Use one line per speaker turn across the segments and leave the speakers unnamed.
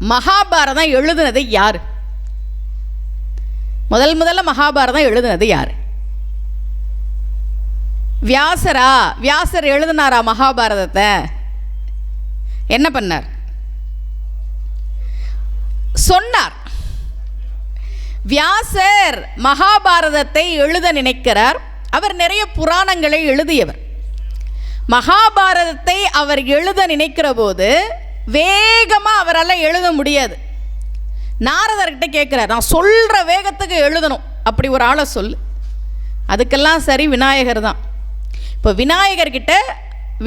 மகாபாரதம் எழுதுனது யார்? முதல் முதல்ல மகாபாரதம் எழுதுனது யார்? வியாசரா? வியாசர் எழுதினாரா மகாபாரதத்தை? என்ன பண்ணார்? சொன்னார். வியாசர் மகாபாரதத்தை எழுத நினைக்கிறார். அவர் நிறைய புராணங்களை எழுதியவர். மகாபாரதத்தை அவர் எழுத நினைக்கிற போது வேகமாக அவரால் எழுத முடியாது. நாரதர்கிட்ட கேட்குறார் நான் சொல்கிற வேகத்துக்கு எழுதணும். அப்படி ஒரு ஆளை சொல் அதுக்கெல்லாம் சரி விநாயகர் தான். இப்போ விநாயகர்கிட்ட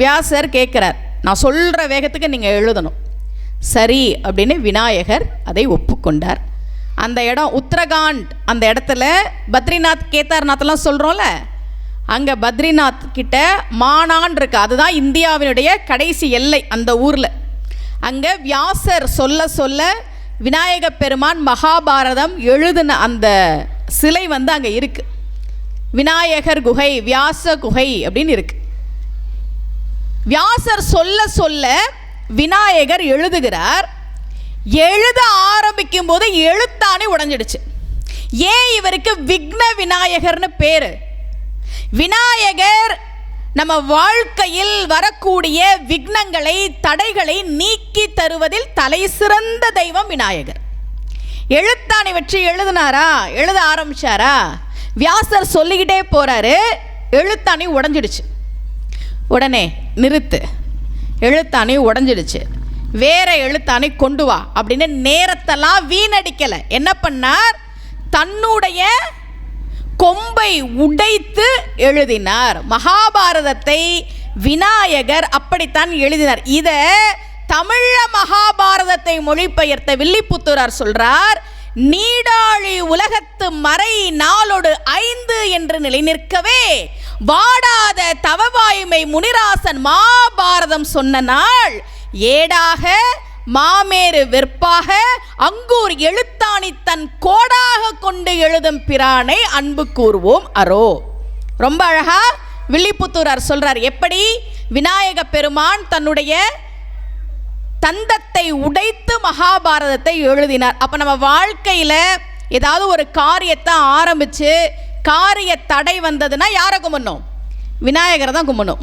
வியாசர் கேட்குறார் நான் சொல்கிற வேகத்துக்கு நீங்கள் எழுதணும். சரி அப்படின்னு விநாயகர் அதை ஒப்புக்கொண்டார். அந்த இடம் உத்தரகாண்ட் அந்த இடத்துல பத்ரிநாத் கேதார்நாத்லாம் சொல்கிறோம்ல அங்கே பத்ரிநாத் கிட்ட மானான் இருக்கு. அதுதான் இந்தியாவினுடைய கடைசி எல்லை அந்த ஊரில். அங்கே வியாசர் சொல்ல சொல்ல விநாயக பெருமான் மகாபாரதம் எழுதின அந்த சிலை வந்து அங்கே இருக்குது விநாயகர் குகை வியாச குகை அப்படின்னு இருக்கு. வியாசர் சொல்ல சொல்ல விநாயகர் எழுதுகிறார். எழுத ஆரம்பிக்கும் போது எழுத்தானே உடைஞ்சிடுச்சு. ஏன் இவருக்கு விக்ன விநாயகர்னு பேர்? விநாயகர் நம்ம வாழ்க்கையில் வரக்கூடிய விக்னங்களை தடைகளை நீக்கி தருவதில் தலை சிறந்த தெய்வம் விநாயகர். எழுத்தாணி வச்சு எழுதினாரா? எழுத ஆரம்பிச்சாரா? வியாசர் சொல்லிக்கிட்டே போறாரு எழுத்தாணி உடஞ்சிடுச்சு. உடனே நிறுத்து. எழுத்தாணி உடஞ்சிடுச்சு. வேற எழுத்தாணி கொண்டு வா அப்படின்னு நேரத்தெல்லாம் வீணடிக்கலை. என்ன பண்ணார்? தன்னுடைய கொம்பை உடைத்து எழுதினார். மகாபாரதத்தை விநாயகர் அப்படித்தான் எழுதினார். இதை தமிழ மகாபாரதத்தை மொழிபெயர்த்த வில்லிபுத்தூரார் சொல்றார் நீடாழி உலகத்து மறை நாளொடு ஐந்து என்று நிலைநிற்கவே வாடாத தவவாய்மை முனிராசன் மாபாரதம் சொன்ன நாள் ஏடாக மாமேறு வெற்பாக அங்கூர் எழுத்தாணி தன் கோடாக கொண்டு எழுதும் பிரானை அன்பு கூறுவோம் அரோ ரொம்ப அழகா வில்லிபுத்தூரார் சொல்றார் எப்படி விநாயக பெருமான் தன்னுடைய தந்தத்தை உடைத்து மகாபாரதத்தை எழுதினார். அப்போ நம்ம வாழ்க்கையில் ஏதாவது ஒரு காரியத்தை ஆரம்பித்து காரிய தடை வந்ததுன்னா யாரை கும்பிடணும்? விநாயகரை தான் கும்பிடணும்.